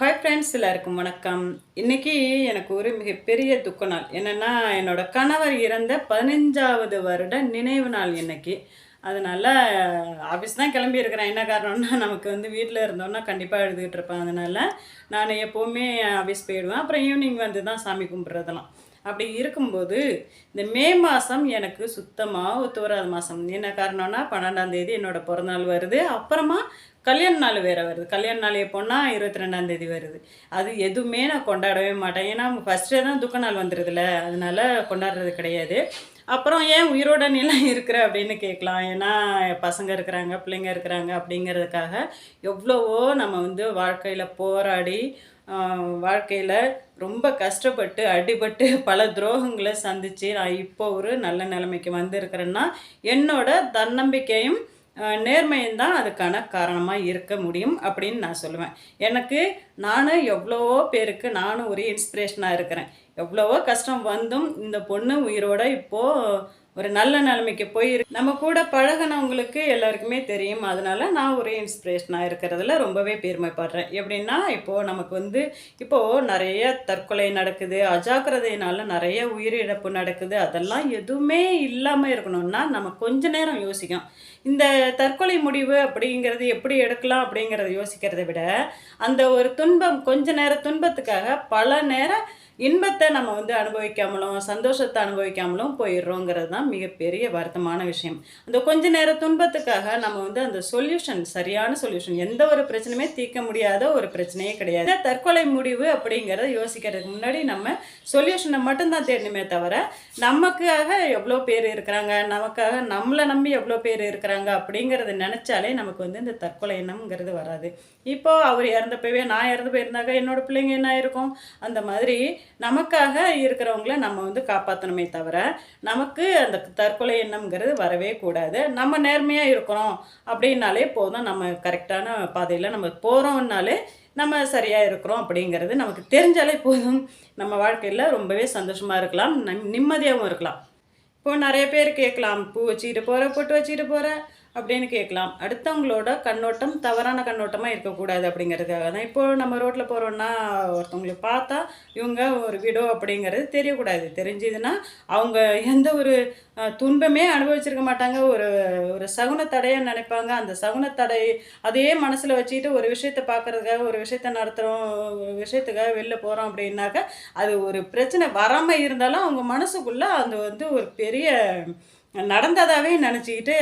Hi friends எல்லாருக்கும் வணக்கம். இன்னைக்கு எனக்கு ஒரு மிகப்பெரிய துக்க நாள். என்னென்னா என்னோட கணவர் இறந்த பதினஞ்சாவது வருட நினைவு நாள் இன்றைக்கி அதனால் ஆஃபீஸ் தான் கிளம்பி இருக்கிறேன். என்ன காரணம்னா நமக்கு வந்து வீட்டில் இருந்தோன்னா கண்டிப்பாக எழுதுகிட்டு இருப்பேன். அதனால் நான் எப்போவுமே ஆஃபீஸ் போயிடுவேன். அப்புறம் ஈவினிங் வந்து தான் சாமி கும்பிட்றதெல்லாம். அப்படி இருக்கும்போது இந்த மே மாதம் எனக்கு சுத்தமாக ஒத்துவராத மாதம் என்ன காரணம்னா பன்னெண்டாம் தேதி என்னோடய பிறந்தநாள் வருது. அப்புறமா கல்யாண நாள் வேறு வருது. கல்யாண நாள் எப்போன்னா இருபத்தி ரெண்டாம் தேதி வருது. அது எதுவுமே நான் கொண்டாடவே மாட்டேன். ஏன்னா ஃபஸ்ட்டே தான் துக்க நாள் வந்துடுதுல அதனால கொண்டாடுறது கிடையாது. அப்புறம் ஏன் உயிரோட நிலம் இருக்கிற அப்படின்னு கேட்கலாம். ஏன்னா பசங்க இருக்கிறாங்க பிள்ளைங்க இருக்கிறாங்க அப்படிங்கிறதுக்காக எவ்வளவோ நம்ம வந்து வாழ்க்கையில் போராடி வாழ்க்கையில் ரொம்ப கஷ்டப்பட்டு அடிபட்டு பல துரோகங்களை சந்தித்து நான் இப்போ ஒரு நல்ல நிலைமைக்கு வந்திருக்கிறேன்னா என்னோட தன்னம்பிக்கையும் நேர்மையும் தான் அதுக்கான காரணமாக இருக்க முடியும் அப்படின்னு நான் சொல்லுவேன். எனக்கு நானும் எவ்வளவோ பேருக்கு நானும் ஒரு இன்ஸ்பிரேஷனாக இருக்கிறேன். எவ்வளவோ கஷ்டம் வந்தும் இந்த பொண்ணு உயிரோட இப்போது ஒரு நல்ல நிலைமைக்கு போயிருக்கு நம்ம கூட பழகினவங்களுக்கு எல்லாருக்குமே தெரியும். அதனால நான் ஒரு இன்ஸ்பிரேஷனாக இருக்கிறதுல ரொம்பவே பெருமைப்படுறேன். எப்படின்னா இப்போது நமக்கு வந்து இப்போது நிறைய தற்கொலை நடக்குது. அஜாக்கிரதையினால நிறைய உயிரிழப்பு நடக்குது. அதெல்லாம் எதுவுமே இல்லாமல் இருக்கணும்னா நம்ம கொஞ்ச நேரம் யோசிக்கும் இந்த தற்கொலை முடிவு அப்படிங்கிறது எப்படி எடுக்கலாம் அப்படிங்கிறத யோசிக்கிறத விட அந்த ஒரு துன்பம் கொஞ்ச நேர துன்பத்துக்காக பல நேரம் இன்பத்தை நம்ம வந்து அனுபவிக்காமலும் சந்தோஷத்தை அனுபவிக்காமலும் போயிடுறோங்கிறது தான் மிகப்பெரிய வருத்தமான விஷயம். அந்த கொஞ்ச நேர துன்பத்துக்காக நம்ம வந்து அந்த சொல்யூஷன் சரியான சொல்யூஷன் எந்த ஒரு பிரச்சனையுமே தீர்க்க முடியாத ஒரு பிரச்சனையே கிடையாது. தற்கொலை முடிவு அப்படிங்கிறத யோசிக்கிறதுக்கு முன்னாடி நம்ம சொல்யூஷனை மட்டும்தான் தேடணுமே தவிர நமக்காக எவ்வளோ பேர் இருக்கிறாங்க நமக்காக நம்மளை நம்பி எவ்வளோ பேர் இருக்கிறாங்க அப்படிங்கிறத நினச்சாலே நமக்கு வந்து இந்த தற்கொலை எண்ணம்ங்கிறது வராது. இப்போது அவர் இறந்தப்பவே நான் இறந்து போயிருந்தாக்க என்னோட பிள்ளைங்க என்ன இருக்கும் அந்த மாதிரி நமக்காக இருக்கிறவங்கள நம்ம வந்து காப்பாற்றணுமே தவிர நமக்கு அந்த தற்கொலை எண்ணம்ங்கிறது வரவே கூடாது. நம்ம நேர்மையாக இருக்கிறோம் அப்படின்னாலே போதும். நம்ம கரெக்டான பாதையில் நம்ம போகிறோம்னாலே நம்ம சரியாக இருக்கிறோம் அப்படிங்கிறது நமக்கு தெரிஞ்சாலே போதும். நம்ம வாழ்க்கையில் ரொம்பவே சந்தோஷமாக இருக்கலாம். நிம்மதியாகவும் இருக்கலாம். இப்போ நிறைய பேர் கேட்கலாம். பூ வச்சுக்கிட்டு போகிற பொட்டு வச்சுக்கிட்டு போகிற அப்படின்னு கேட்கலாம். அடுத்தவங்களோட கண்ணோட்டம் தவறான கண்ணோட்டமாக இருக்கக்கூடாது அப்படிங்கிறதுக்காக தான். இப்போது நம்ம ரோட்டில் போகிறோன்னா ஒருத்தவங்களை பார்த்தா இவங்க ஒரு விடோ அப்படிங்கிறது தெரியக்கூடாது. தெரிஞ்சதுன்னா அவங்க எந்த ஒரு துன்பமே அனுபவிச்சிருக்க மாட்டாங்க. ஒரு ஒரு சகுனத்தடையாக நினைப்பாங்க. அந்த சகுனத்தடை அதையே மனசில் வச்சுக்கிட்டு ஒரு விஷயத்தை பார்க்குறதுக்காக ஒரு விஷயத்த நடத்துகிறோம் ஒரு விஷயத்துக்காக வெளில போகிறோம் அப்படின்னாக்க அது ஒரு பிரச்சனை வராமல் இருந்தாலும் அவங்க மனசுக்குள்ளே அது வந்து ஒரு பெரிய நடந்ததாகவே நினச்சிக்கிட்டு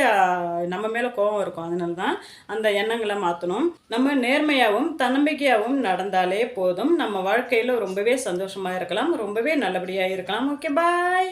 நம்ம மேலே கோபம் இருக்கும். அதனால தான் அந்த எண்ணங்களை மாற்றணும் நம்ம நேர்மையாகவும் தன்னம்பிக்கையாகவும் நடந்தாலே போதும். நம்ம வாழ்க்கையில் ரொம்பவே சந்தோஷமாக இருக்கலாம். ரொம்பவே நல்லபடியாக இருக்கலாம். Okay bye